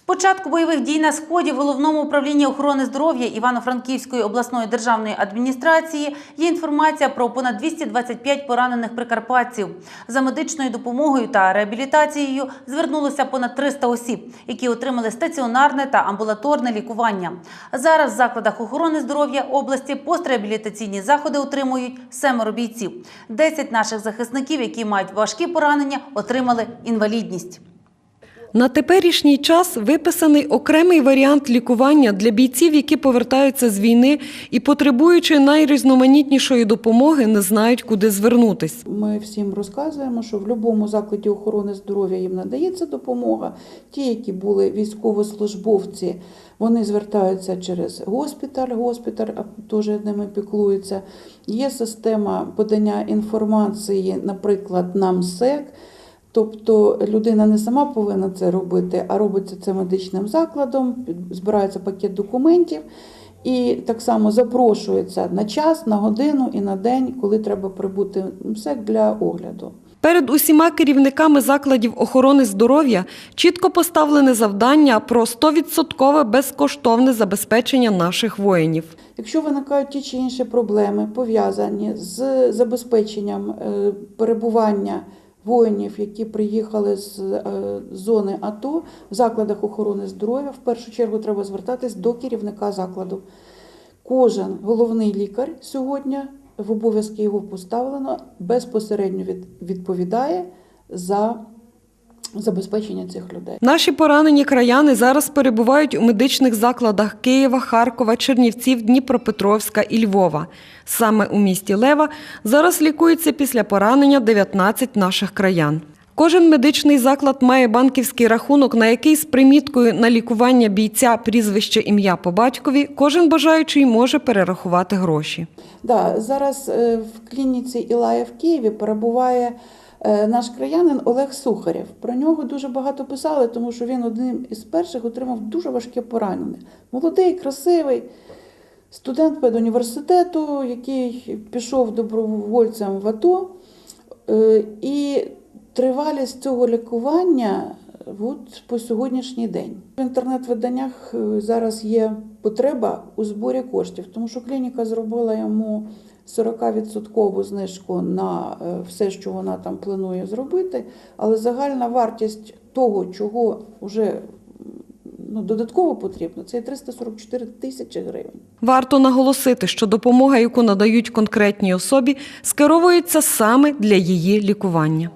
З початку бойових дій на сході в головному управлінні охорони здоров'я Івано-Франківської обласної державної адміністрації є інформація про понад 225 поранених прикарпатців. За медичною допомогою та реабілітацією звернулося понад 300 осіб, які отримали стаціонарне та амбулаторне лікування. Зараз в закладах охорони здоров'я області постреабілітаційні заходи отримують семеро бійців. 10 наших захисників, які мають важкі поранення, отримали інвалідність. На теперішній час виписаний окремий варіант лікування для бійців, які повертаються з війни і, потребуючи найрізноманітнішої допомоги, не знають, куди звернутись. Ми всім розказуємо, що в будь-якому закладі охорони здоров'я їм надається допомога. Ті, які були військовослужбовці, вони звертаються через госпіталь, госпіталь теж ними піклується. Є система подання інформації, наприклад, НАМСЕК. Тобто людина не сама повинна це робити, а робиться це медичним закладом, збирається пакет документів і так само запрошується на час, на годину і на день, коли треба прибути в МСЕК для огляду. Перед усіма керівниками закладів охорони здоров'я чітко поставлене завдання про 100% безкоштовне забезпечення наших воїнів. Якщо виникають ті чи інші проблеми, пов'язані з забезпеченням е, перебування воїнів, які приїхали з е, зони АТО в закладах охорони здоров'я, в першу чергу треба звертатись до керівника закладу. Кожен головний лікар сьогодні в обов'язки його поставлено безпосередньо від- відповідає за забезпечення цих людей. Наші поранені краяни зараз перебувають у медичних закладах Києва, Харкова, Чернівців, Дніпропетровська і Львова. Саме у місті Лева зараз лікуються після поранення 19 наших краян. Кожен медичний заклад має банківський рахунок, на який з приміткою на лікування бійця прізвище ім'я по батькові кожен бажаючий може перерахувати гроші. Да, зараз е, в клініці Ілая в Києві перебуває наш краянин Олег Сухарєв. Про нього дуже багато писали, тому що він одним із перших отримав дуже важке поранення. Молодий, красивий студент педуніверситету, який пішов добровольцем в АТО. Е, І тривалість цього лікування от по сьогоднішній день. В інтернет-виданнях е, зараз є потреба у зборі коштів, тому що клініка зробила йому 40% знижку на е, все, що вона там планує зробити, але загальна вартість того, чого вже ну, додатково потрібно, це 344 тисячі гривень. Варто наголосити, що допомога, яку надають конкретній особі, скеровується саме для її лікування.